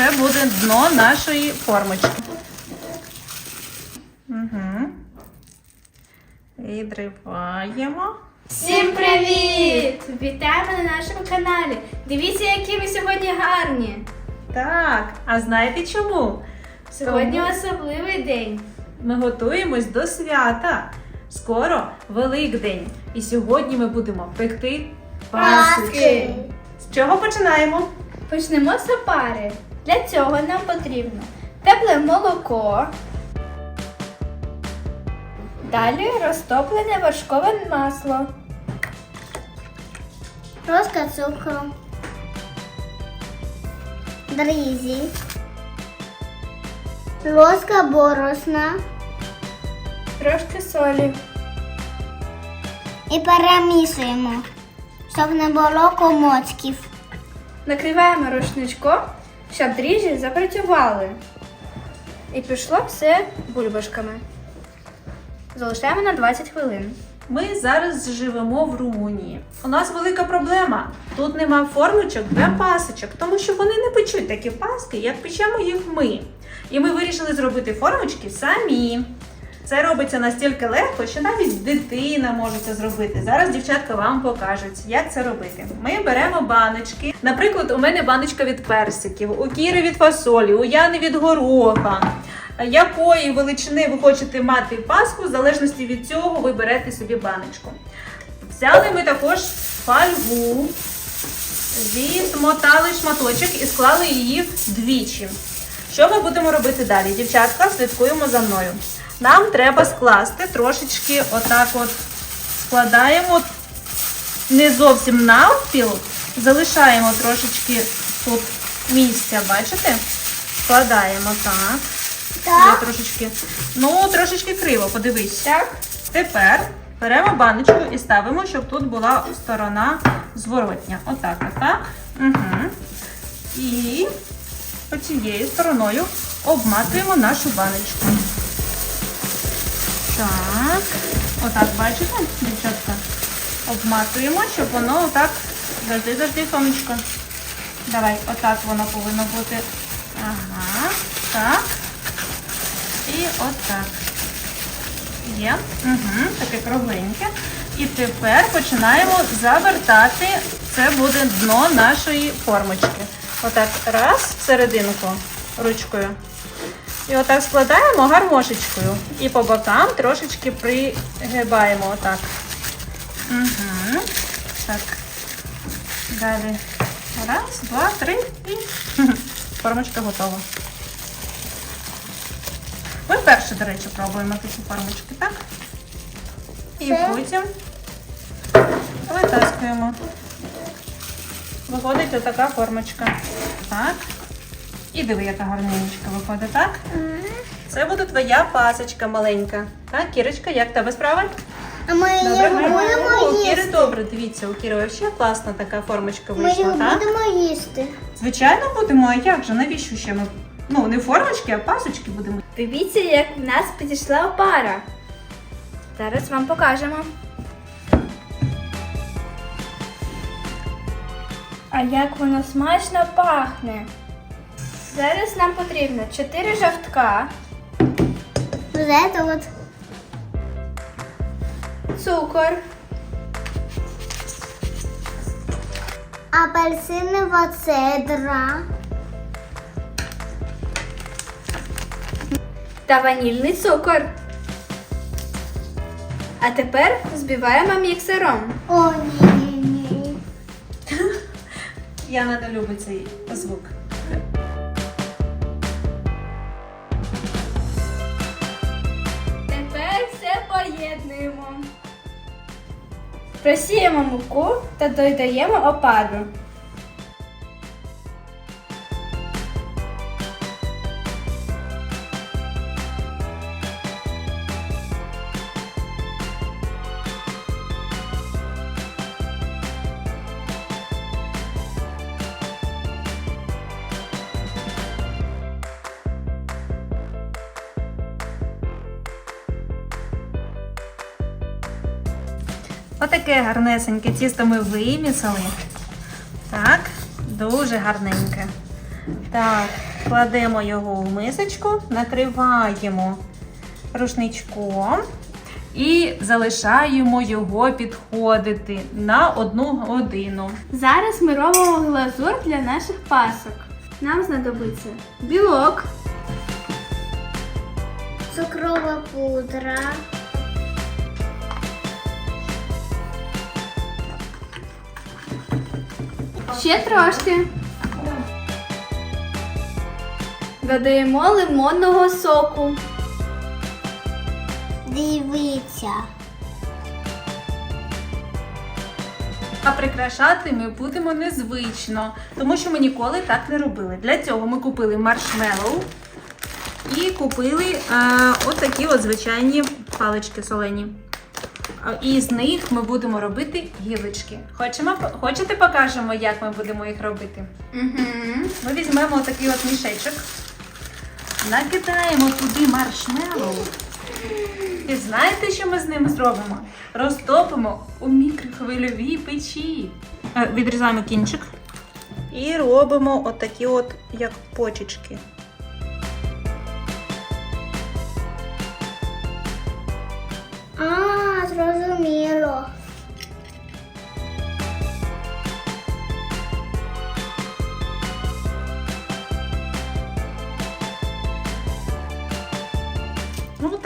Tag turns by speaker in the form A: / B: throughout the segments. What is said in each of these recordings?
A: це буде дно нашої формочки. Угу. Відриваємо.
B: Всім привіт! Вітаємо на нашому каналі. Дивіться, які ви сьогодні гарні.
A: Так, а знаєте чому?
B: Сьогодні
A: Тому
B: особливий день.
A: ми готуємось до свята. Скоро Великдень. І сьогодні ми будемо пекти пасочки. З чого починаємо?
B: Почнемо з опари. Для цього нам потрібно тепле молоко. Далі розтоплене вершкове масло.
C: Ложка цукру, дрізі, ложка борошна
B: Трошки солі.
C: і перемішуємо, щоб не було комочків.
B: Накриваємо рушничком, щоб дріжджі запрацювали. І пішло все бульбашками. Залишаємо на 20 хвилин.
A: Ми зараз живемо в Румунії. У нас велика проблема. Тут нема формочок для пасочок, тому що вони не печуть такі паски, як печемо їх ми. І ми вирішили зробити формочки самі. Це робиться настільки легко, що навіть дитина може це зробити. Зараз дівчатка вам покажуть, як це робити. Ми беремо баночки. Наприклад, у мене баночка від персиків, у Кіри від фасолі, у Яни від гороха. Якої величини ви хочете мати паску, в залежності від цього ви берете собі баночку. Взяли ми також фольгу, відмотали шматочок і склали її двічі. Що ми будемо робити далі? Дівчатка, слідкуємо за мною. Нам треба скласти трошечки отак от складаємо не зовсім навпіл, залишаємо трошечки тут місця, бачите? Складаємо так. Я трошечки, ну, трошечки криво, подивись.
B: Так?
A: Тепер беремо баночку і ставимо, щоб тут була сторона зворотня. Отак, отак. Угу. І оцією стороною обматуємо нашу баночку. Так. Отак, бачите, дівчатка? Обматуємо, щоб воно отак. Завжди, завжди, сонечко. Давай, отак воно повинно бути. Ага. Так. І отак. Є. Угу, таке кругленьке. І тепер починаємо завертати. Це буде дно нашої формочки. Отак раз всерединку ручкою. І отак складаємо гармошечкою. І по бокам трошечки пригибаємо отак. Угу. Так. Далі. Раз, два, три і формочка готова. Ми вперше, до речі, пробуємо такі формочки, так? І потім витаскуємо. Виходить отака формочка. Так. І диви, яка гарненька виходить, так? Це буде твоя пасочка маленька. Так, Кірочка, як тебе справа?
C: А ми їх
A: О,
C: будемо
A: у Кіри
C: їсти.
A: добре, дивіться, у Кіри взагалі класна така формочка
C: Ми
A: вийшла,
C: їх
A: так?
C: будемо їсти.
A: Звичайно будемо, а як же? Навіщо ще ми? Ну, не формочки, а пасочки будемо.
B: Дивіться, як в нас підійшла опара. Зараз вам покажемо. А як воно смачно пахне. Зараз нам потрібно 4 жовтка,
C: Вот это вот.
B: цукор,
C: Апельсинова цедра.
B: та ванільний цукор. А тепер збиваємо міксером.
C: О, ні-ні-ні.
A: Яна не любить цей звук.
B: Поєднуємо. Просіємо муку та додаємо опару.
A: Отаке гарнесеньке тісто ми вимісили. Так, дуже гарненьке. Так, кладемо його в мисочку, накриваємо рушничком і залишаємо його підходити на одну годину.
B: Зараз ми робимо глазур для наших пасок. Нам знадобиться білок,
C: Цукрова пудра.
B: Ще трошки. Додаємо лимонного соку.
C: Дивіться.
A: А прикрашати ми будемо незвично, тому що ми ніколи так не робили. Для цього ми купили маршмеллоу і купили е, от такі от звичайні палички солені. І з них ми будемо робити гілочки. Хочемо, хочете покажемо, як ми будемо їх робити?
B: Угу.
A: Ми візьмемо такий от мішечок, накидаємо туди маршмеллоу. І знаєте, що ми з ним зробимо? Розтопимо у мікрохвильовій печі. Е, Відрізаємо кінчик і робимо отакі от як почечки.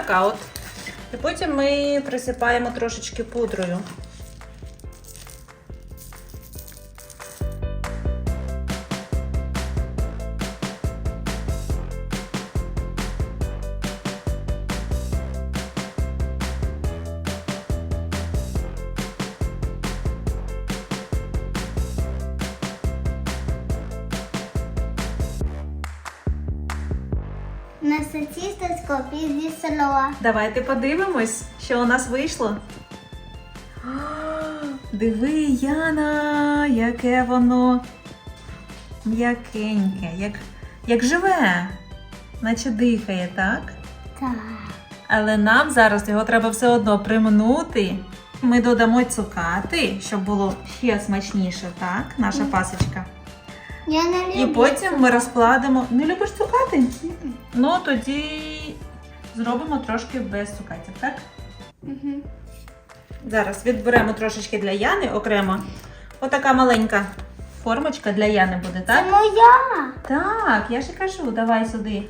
A: Така от. І потім ми присипаємо трошечки пудрою.
C: Несе тістечко зі села.
A: Давайте подивимось, що у нас вийшло. А, Диви, Яна, яке воно м'якеньке, як, як живе, наче дихає, так?
C: Так.
A: Але нам зараз його треба все одно примнути. Ми додамо цукати, щоб було ще смачніше, так? Наша пасочка.
C: Я не люблю.
A: І потім ми розкладемо. Не любиш цукати? Ну тоді зробимо трошки без цукатів, так?
B: Угу.
A: Зараз відберемо трошечки для Яни окремо. Отака маленька формочка для Яни буде,
C: Це
A: так?
C: моя.
A: Так, я ж і кажу, давай сюди.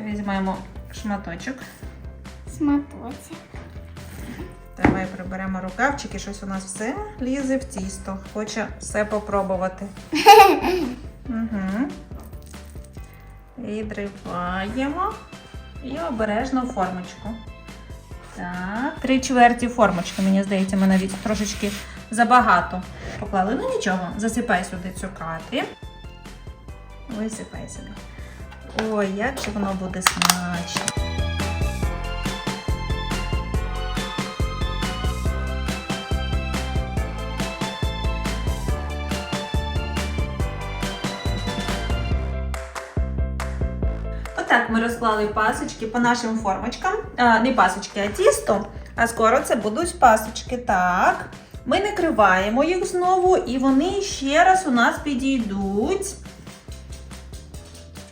A: Візьмемо шматочок.
C: Смотрите.
A: Давай приберемо рукавчики, щось у нас все лізе в тісто. Хоче все попробувати. Угу. Відриваємо і обережно формочку. Так, три чверті формочки, мені здається, ми навіть трошечки забагато поклали. Ну нічого, засипай сюди цукати. Висипай сюди. Ой, як же воно буде смачно. Отак ми розклали пасочки по нашим формочкам. А, не пасочки, а тісто. А скоро це будуть пасочки. Так. Ми накриваємо їх знову, і вони ще раз у нас підійдуть.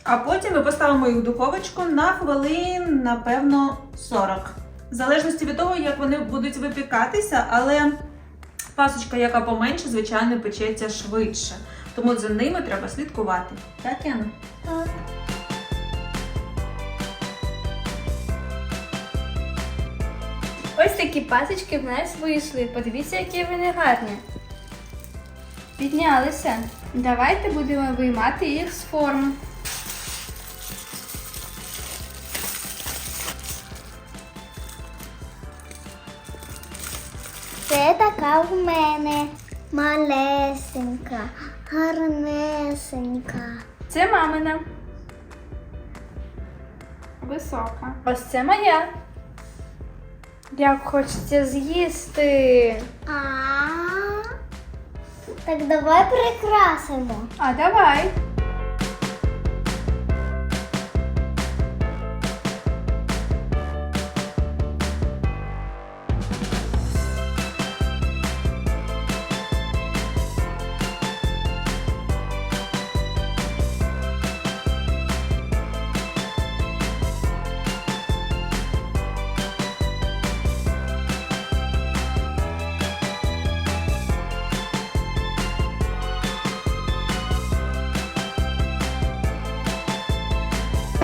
A: А потім ми поставимо їх в духовочку на хвилин, напевно, 40. В залежності від того, як вони будуть випікатися, але пасочка, яка поменше, звичайно, печеться швидше. Тому за ними треба слідкувати. Так, Яна?
C: Так.
B: Ось такі пасочки в нас вийшли. Подивіться, які вони гарні. Піднялися. Давайте будемо виймати їх з форми.
C: Це така в мене. Малесенька, гарнесенька.
B: Це мамина. Висока. Ось це моя. Як хочеться з'їсти.
C: А. Так давай прикрасимо.
B: А давай.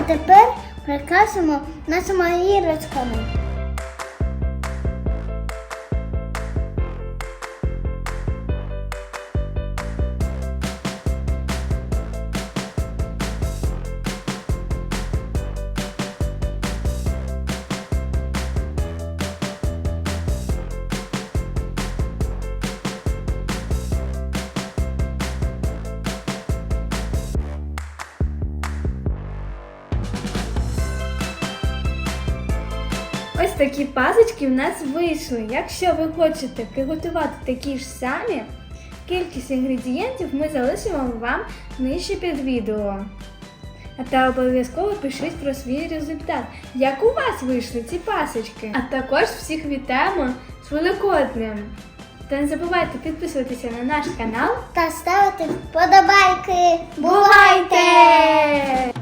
C: Тепер прикрасимо нашими іграшками.
B: Такі пасочки в нас вийшли. Якщо ви хочете приготувати такі ж самі, кількість інгредієнтів ми залишимо вам нижче під відео. А та обов'язково пишіть про свій результат, як у вас вийшли ці пасочки. А також всіх вітаємо з Великоднем. Та не забувайте підписуватися на наш канал.
C: Та ставити вподобайки.
B: Бувайте!